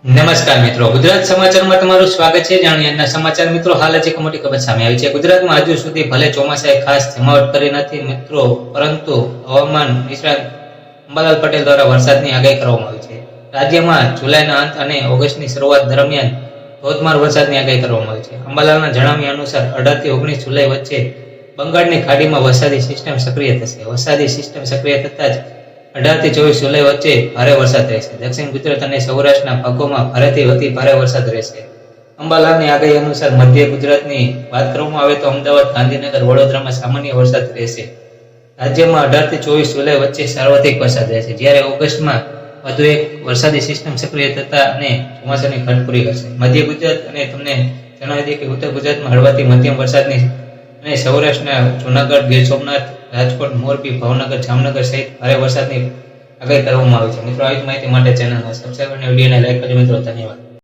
નમસ્કાર મિત્રો. ગુજરાત સમાચારમાં તમારું સ્વાગત છે. જાણીએ સમાચાર. મિત્રો, હાલ જ એક મોટી ખબર સામે આવી છે. ગુજરાતમાં હજુ સુધી ભલે ચોમાસાએ ખાસ જમાવટ કરી નથી, મિત્રો, પરંતુ હવામાન નિષ્ણાત અંબાલાલ પટેલ દ્વારા વરસાદની આગાહી કરવામાં આવી છે. રાજ્યમાં જુલાઈના અંત અને ઓગસ્ટની શરૂઆત દરમિયાન ધોધમાર વરસાદની આગાહી કરવામાં આવી છે. અંબાલાલના જણાવ્યા અનુસાર, અઢારથી ઓગણીસ જુલાઈ વચ્ચે બંગાળની ખાડીમાં વરસાદી સિસ્ટમ સક્રિય થશે. વરસાદી સિસ્ટમ સક્રિય થતાં જ અઢારથી ચોવીસ જુલાઈ વચ્ચે ભારે વરસાદ રહેશે. દક્ષિણ ગુજરાત અને સૌરાષ્ટ્રના ભાગોમાં ભારેથી અતિ ભારે વરસાદ રહેશે. અંબાલાલની આગાહી અનુસાર મધ્ય ગુજરાતની વાત કરવામાં આવે તો અમદાવાદ, ગાંધીનગર, વડોદરામાં સામાન્ય વરસાદ રહેશે. રાજ્યમાં અઢારથી ચોવીસ જુલાઈ વચ્ચે સાર્વત્રિક વરસાદ રહેશે. જ્યારે ઓગસ્ટમાં વધુ એક વરસાદી સિસ્ટમ સક્રિય થતા અને ચોમાસાની ઘટ પૂરી કરશે. મધ્ય ગુજરાત અને તમને જણાવી દઈએ કે ઉત્તર ગુજરાતમાં હળવાથી મધ્યમ વરસાદની અને સૌરાષ્ટ્રના જુનાગઢ, ગીર સોમનાથ, રાજકોટ, મોરબી, ભાવનગર, જામનગર સહિત ભારે વરસાદની આગાહી કરવામાં આવી છે. મિત્રો, આવી માહિતી માટે ચેનલને સબસ્ક્રાઈબ અને વિડીયોને લાઈક કરજો. મિત્રો, ધન્યવાદ.